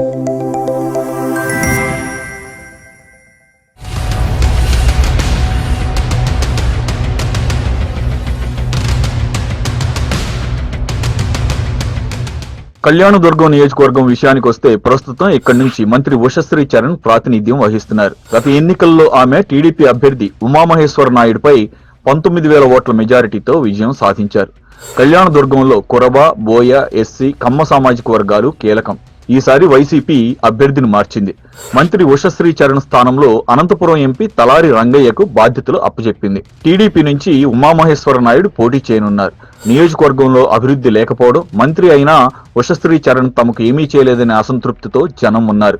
కళ్యాణదుర్గం నియోజకవర్గం విషయానికి వస్తే ప్రస్తుతం ఇక్కడి నుంచి మంత్రి ఉషశ్రీ చరణ్ ప్రాతినిధ్యం వహిస్తున్నారు. గత ఎన్నికల్లో ఆమె టీడీపీ అభ్యర్థి ఉమామహేశ్వర నాయుడుపై పంతొమ్మిది వేల ఓట్ల మెజారిటీతో విజయం సాధించారు. కళ్యాణదుర్గంలో కురబ బోయ ఎస్సీ కమ్మ సామాజిక వర్గాలు కీలకం. ఈసారి వైసీపీ అభ్యర్థిని మార్చింది. మంత్రి ఉషశ్రీ చరణ్ స్థానంలో అనంతపురం ఎంపీ తలారి రంగయ్యకు బాధ్యతలు అప్పచెప్పింది. టీడీపీ నుంచి ఉమామహేశ్వర నాయుడు పోటీ చేయనున్నారు. నియోజకవర్గంలో అభివృద్ధి లేకపోవడం మంత్రి అయినా ఉషశ్రీ చరణ్ తమకు ఏమీ చేయలేదనే అసంతృప్తితో జనం ఉన్నారు.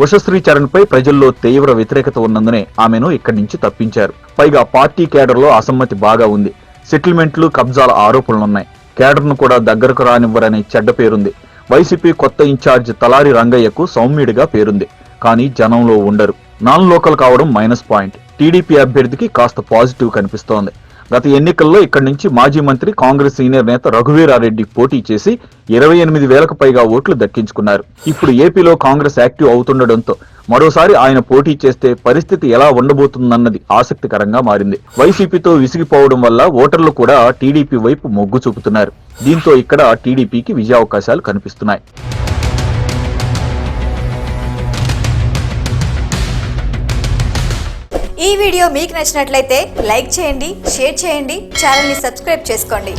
ఉషశ్రీ చరణ్పై ప్రజల్లో తీవ్ర వ్యతిరేకత ఉన్నందునే ఆమెను ఇక్కడి నుంచి తప్పించారు. పైగా పార్టీ కేడర్లో అసమ్మతి బాగా ఉంది. సెటిల్మెంట్లు కబ్జాల ఆరోపణలున్నాయి. కేడర్ను కూడా దగ్గరకు రానివ్వరనే చెడ్డ పేరుంది. వైసీపీ కొత్త ఇన్ఛార్జ్ తలారి రంగయ్యకు సౌమ్యుడిగా పేరుంది. కానీ జనంలో ఉండరు. నాన్ లోకల్ కావడం మైనస్ పాయింట్. టీడీపీ అభ్యర్థికి కాస్త పాజిటివ్ కనిపిస్తోంది. గత ఎన్నికల్లో ఇక్కడి నుంచి మాజీ మంత్రి కాంగ్రెస్ సీనియర్ నేత రఘువీరారెడ్డి పోటీ చేసి ఇరవై ఎనిమిది వేలకు పైగా ఓట్లు దక్కించుకున్నారు. ఇప్పుడు ఏపీలో కాంగ్రెస్ యాక్టివ్ అవుతుండడంతో మరోసారి ఆయన పోటీ చేస్తే పరిస్థితి ఎలా ఉండబోతుందన్నది ఆసక్తికరంగా మారింది. వైసీపీతో విసిగిపోవడం వల్ల ఓటర్లు కూడా టీడీపీ వైపు మొగ్గు చూపుతున్నారు. దీంతో ఇక్కడ టీడీపీకి విజయావకాశాలు కనిపిస్తున్నాయి. ఈ వీడియో మీకు నచ్చినట్లయితే లైక్ చేయండి షేర్ చేయండి ఛానల్ని సబ్స్క్రైబ్ చేసుకోండి.